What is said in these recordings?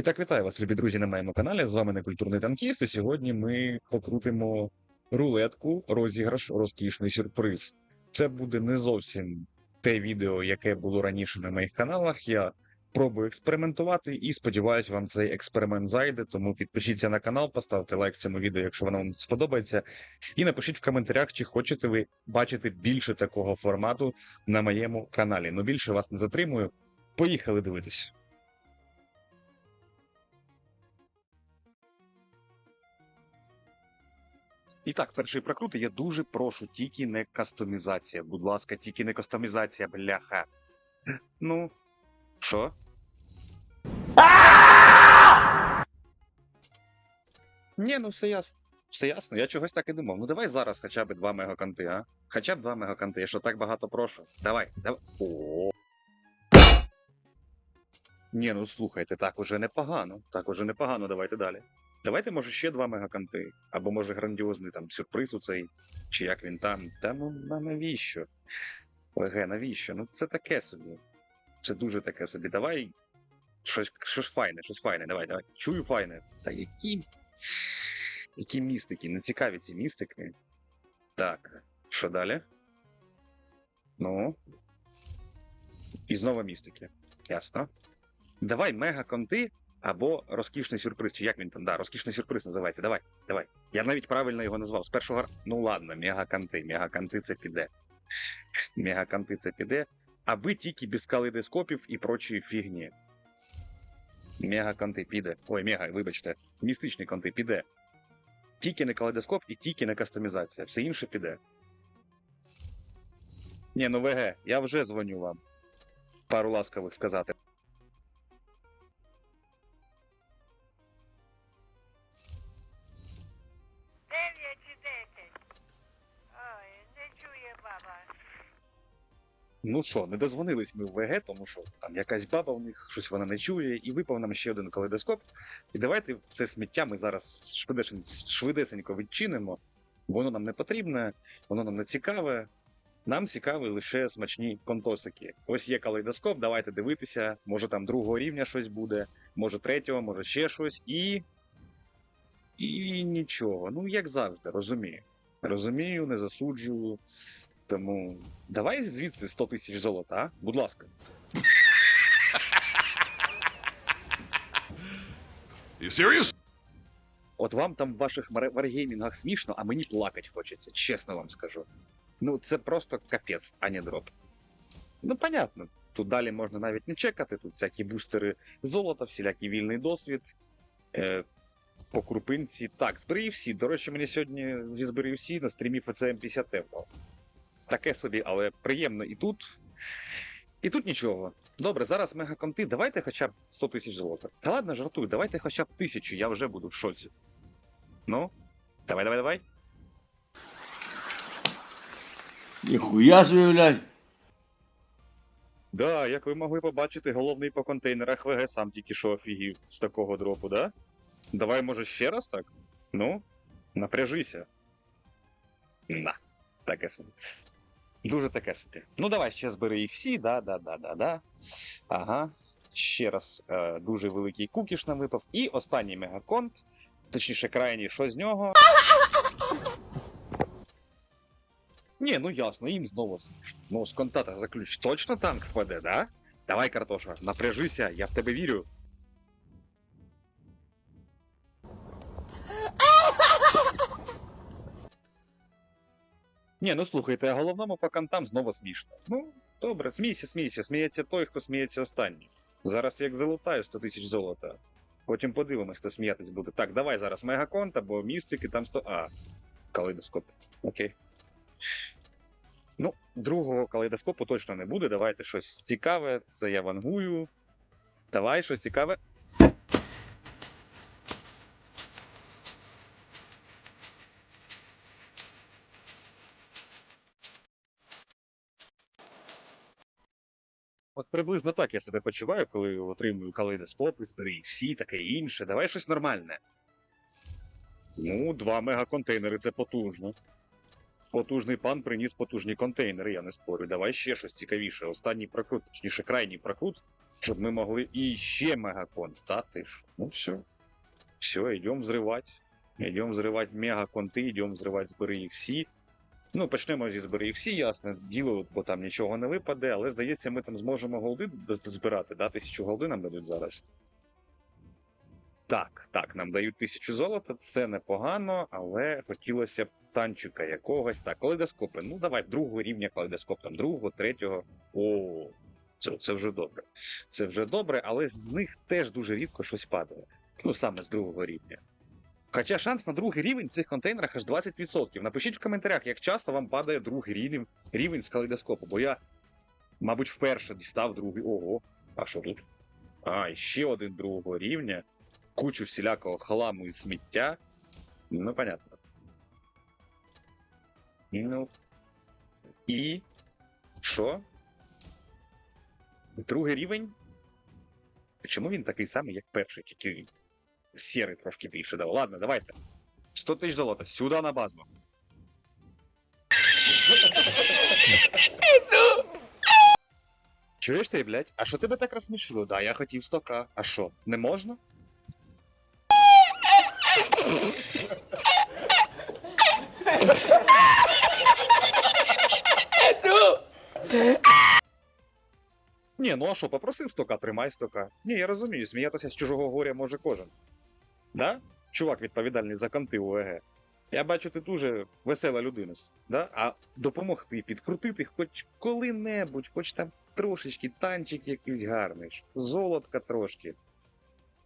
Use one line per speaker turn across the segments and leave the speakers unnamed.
І так, вітаю вас, любі друзі, на моєму каналі. З вами некультурний танкіст. І сьогодні ми покрутимо рулетку, розіграш, розкішний сюрприз. Це буде не зовсім те відео, яке було раніше на моїх каналах. Я пробую експериментувати і сподіваюся, вам цей експеримент зайде. Тому підпишіться на канал, поставте лайк цьому відео, якщо воно вам сподобається. І напишіть в коментарях, чи хочете ви бачити більше такого формату на моєму каналі. Ну більше вас не затримую. Поїхали дивитися. І так, перший прокрут, я дуже прошу, тільки не кастомізація. Будь ласка, тільки не кастомізація, бляха. Ну, що? Ні, ну все ясно. Все ясно, я чогось так і думав. Ну давай зараз хоча б 2 мегаканти, а? Хоча б 2 мегаканти, я що так багато прошу. Давай, давай. О. Ні, ну слухайте, так уже непогано. Так уже непогано, давайте далі. Давайте, може, ще два мегаканти. Або може грандіозний там сюрприз у цей, чи як він там. Та ну на навіщо? ОГ, навіщо? Ну це таке собі. Це дуже таке собі. Давай. Щось, щось файне, щось файне, давай, давай. Чую файне. Та які. Які містики? Не цікаві ці містики. Так, що далі? Ну. І знову містики. Ясно. Давай мегаконти або розкішний сюрприз, чи як він там, да, розкішний сюрприз називається. Давай, давай. Я навіть правильно його назвав. З першого Ну ладно, мегаканти. Мегаканти це піде. Мегаканти це піде. Аби тільки без калейдоскопів і прочої фігні. Мегаканти піде. Ой, мега, вибачте. Містичні конти піде. Тільки не калейдоскоп і тільки не кастомізація. Все інше піде. Ні, ну ВГ, я вже дзвоню вам. Пару ласкавих сказати. Ну що, не дозвонились ми в ВГ, тому що там якась баба в них щось вона не чує, і випав нам ще один калейдоскоп. І давайте це сміття ми зараз швидесенько, швидесенько відчинимо. Воно нам не потрібне, воно нам не цікаве. Нам цікаві лише смачні контосики. Ось є калейдоскоп, давайте дивитися. Може там другого рівня щось буде, може третього, може ще щось, і. І нічого. Ну, як завжди, розумію. Розумію, не засуджую. Тому давай звідси 100 тисяч золота, а? Будь ласка.
You serious?
От вам там в ваших варгеймінгах смішно, а мені плакать хочеться, чесно вам скажу. Ну, це просто капець, а не дроп. Ну, понятно. Тут далі можна навіть не чекати, тут всякі бустери золота, всілякий вільний досвід. Е, по крупинці. Так, зберіг всі. До речі, мені сьогодні зі зберіг всі на стрімі ФЦМ 50 впав. Таке собі, але приємно і тут. І тут нічого. Добре, зараз мегаконти. Давайте хоча б 100 тисяч золота. Та ладно, жартуй, давайте хоча б тисячу, я вже буду в шоці. Ну, давай, давай, давай.
Ніхуя собі, блядь.
Да, як ви могли побачити, головний по контейнерах ВГ сам тільки що офігів з такого дропу, да? Давай, може, ще раз так? Ну, напряжися. На, таке собі. Дуже таке собі. Ну, давай ще збери їх всі, да, да, да, да, да. Ага. Ще раз е, дуже великий кукіш нам випав. І останній мегаконт, точніше, крайній, що з нього. Ні, ну ясно, їм знову. Ну, з контата за ключ точно танк впаде, да? Давай, картоша, напряжися, я в тебе вірю. Ні, ну слухайте, а головному по кантам знову смішно. Ну, добре, смійся, смійся, сміється той, хто сміється останній. Зараз як залутаю 100 тисяч золота. Потім подивимось, хто сміятись буде. Так, давай зараз мегаконт або містики, там 100. А, калейдоскоп. Окей. Ну, другого калейдоскопу точно не буде. Давайте щось цікаве. Це я вангую. Давай щось цікаве. От приблизно так я себе почуваю, коли отримую калейдоскопи, зберіг всі, таке інше. Давай щось нормальне. Ну, два мегаконтейнери це потужно. Потужний пан приніс потужні контейнери, я не спорю. Давай ще щось цікавіше. Останній прокрут, точніше, крайній прокрут. Щоб ми могли і ще мегакон. Та ти ж. Ну все. Все, йдемо взривати. Йдемо взривати мегаконти, йдемо взривати збери їх всі. Ну, почнемо зі збери всі, ясне діло, бо там нічого не випаде, але здається, ми там зможемо голди збирати, да? Тисячу голди нам дадуть зараз. Так, так, нам дають тисячу золота, це непогано, але хотілося б танчика якогось. Так, калейдоскопи. Ну, давай, другого рівня калейдоскоп, там другого, третього. О, це, це вже добре. Це вже добре, але з них теж дуже рідко щось падає. Ну, саме з другого рівня. Хоча шанс на другий рівень в цих контейнерах аж 20%. Напишіть в коментарях, як часто вам падає другий рівень, рівень з калейдоскопу, бо я, мабуть, вперше дістав другий. Ого, а що тут? А, ще один другого рівня. Кучу всілякого хламу і сміття. Ну, понятно. Ну. І. Що? Другий рівень? Чому він такий самий, як перший, тільки сірий трошки більше дав? Ладно, давайте. 100 тисяч золота, сюди на базу. Чуєш ти, блядь? А що тебе так розсмішило? Да, я хотів 100к. А що, не можна? Ні, ну а що, попросив 100к, тримай 100к. Ні, я розумію, сміятися з чужого горя може кожен. Да? Чувак відповідальний за канти УЕГ. Я бачу, ти дуже весела людина. Да? А допомогти, підкрутити хоч коли-небудь, хоч там трошечки, танчик якийсь гарний, золотка трошки.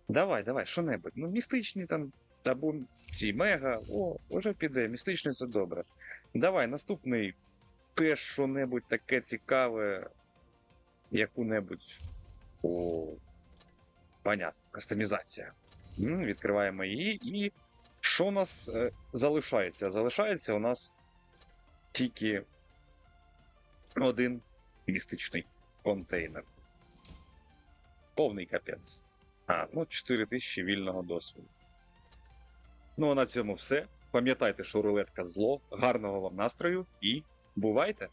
Давай, давай, що-небудь. Ну, містичні там, або ці мега, о, вже піде, містичний це добре. Давай, наступний теж що-небудь таке цікаве, яку-небудь. О, понятно, кастомізація. М, Відкриваємо її і. Що у нас е, залишається? Залишається у нас тільки один містичний контейнер. Повний капець. А, ну 4000 вільного досвіду. Ну а на цьому все. Пам'ятайте, що рулетка зло. Гарного вам настрою і бувайте!